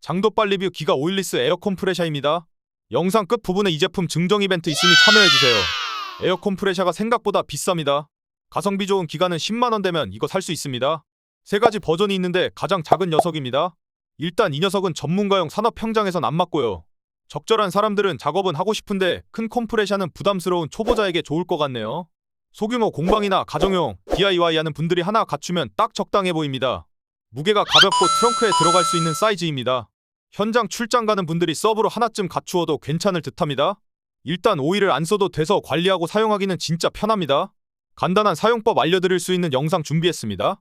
장도빨 리뷰 기가 오일리스 에어 컴프레셔입니다. 영상 끝 부분에 이 제품 증정 이벤트 있으니 참여해주세요. 에어 컴프레셔가 생각보다 비쌉니다. 가성비 좋은 기가는 10만원 되면 이거 살 수 있습니다. 세 가지 버전이 있는데 가장 작은 녀석입니다. 일단 이 녀석은 전문가용 산업 현장에선 안 맞고요. 적절한 사람들은 작업은 하고 싶은데 큰 컴프레셔는 부담스러운 초보자에게 좋을 것 같네요. 소규모 공방이나 가정용, DIY 하는 분들이 하나 갖추면 딱 적당해 보입니다. 무게가 가볍고 트렁크에 들어갈 수 있는 사이즈입니다. 현장 출장 가는 분들이 서브로 하나쯤 갖추어도 괜찮을 듯합니다. 일단 오일을 안 써도 돼서 관리하고 사용하기는 진짜 편합니다. 간단한 사용법 알려드릴 수 있는 영상 준비했습니다.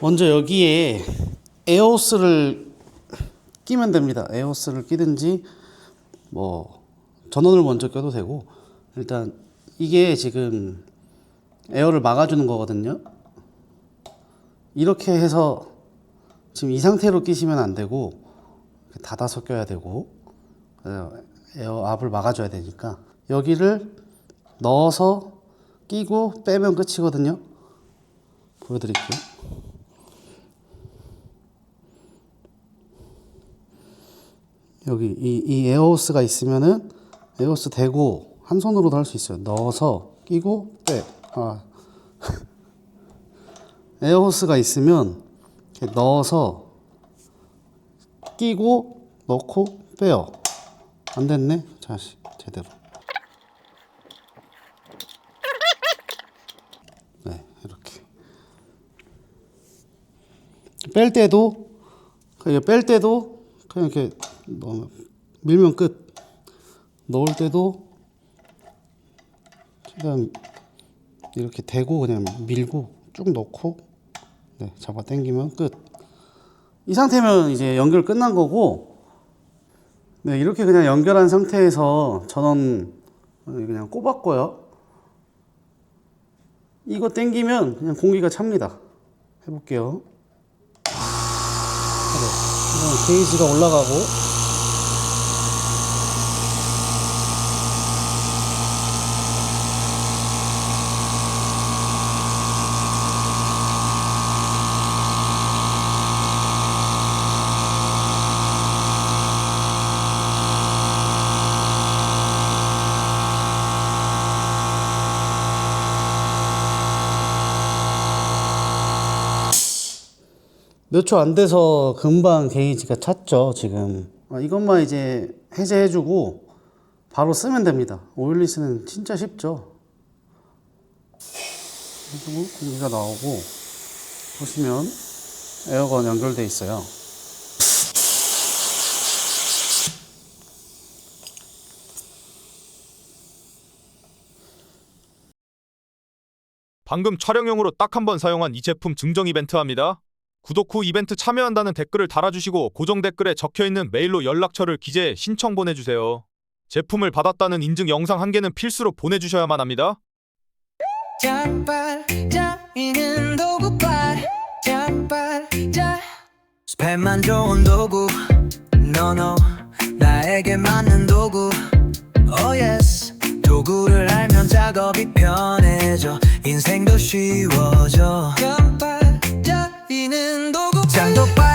먼저 여기에 에어호스를 끼면 됩니다. 에어호스를 끼든지 뭐 전원을 먼저 껴도 되고 일단 이게 지금 에어를 막아주는 거거든요. 이렇게 해서 지금 이 상태로 끼시면 안 되고 닫아서 껴야 되고 에어 압을 막아줘야 되니까 여기를 넣어서 끼고 빼면 끝이거든요. 보여드릴게요. 여기 이, 이 에어호스가 있으면은 에어호스 대고 한 손으로도 할 수 있어요. 넣어서 끼고 빼. 아. 에어호스가 있으면 이렇게 넣어서 끼고 넣고 빼요. 안 됐네. 다시 제대로. 네, 이렇게. 뺄 때도 그냥 뺄 때도 그냥 이렇게 넣으면 밀면 끝. 넣을 때도 최대한 이렇게 대고 그냥 밀고 쭉 넣고 네, 잡아 당기면 끝. 이 상태면 이제 연결 끝난 거고 네, 이렇게 그냥 연결한 상태에서 전원 그냥 꼽았고요. 이거 당기면 그냥 공기가 찹니다. 해볼게요. 네, 게이지가 올라가고 몇 초 안 돼서 금방 게이지가 찼죠 지금. 아, 이것만 이제 해제해주고 바로 쓰면 됩니다. 오일리스는 진짜 쉽죠. 그리고 공기가 나오고 보시면 에어건 연결돼 있어요. 방금 촬영용으로 딱 한 번 사용한 이 제품 증정 이벤트 합니다. 구독 후 이벤트 참여한다는 댓글을 달아주시고 고정 댓글에 적혀있는 메일로 연락처를 기재해 신청 보내주세요. 제품을 받았다는 인증 영상 한 개는 필수로 보내주셔야만 합니다. 짝발짝이는 도구발 짝발짝 스펙만 좋은 도구. 노노 나에게 맞는 도구. Oh yes. 도구를 알면 작업이 편해져. 인생도 쉬워져. 짝발 想都不。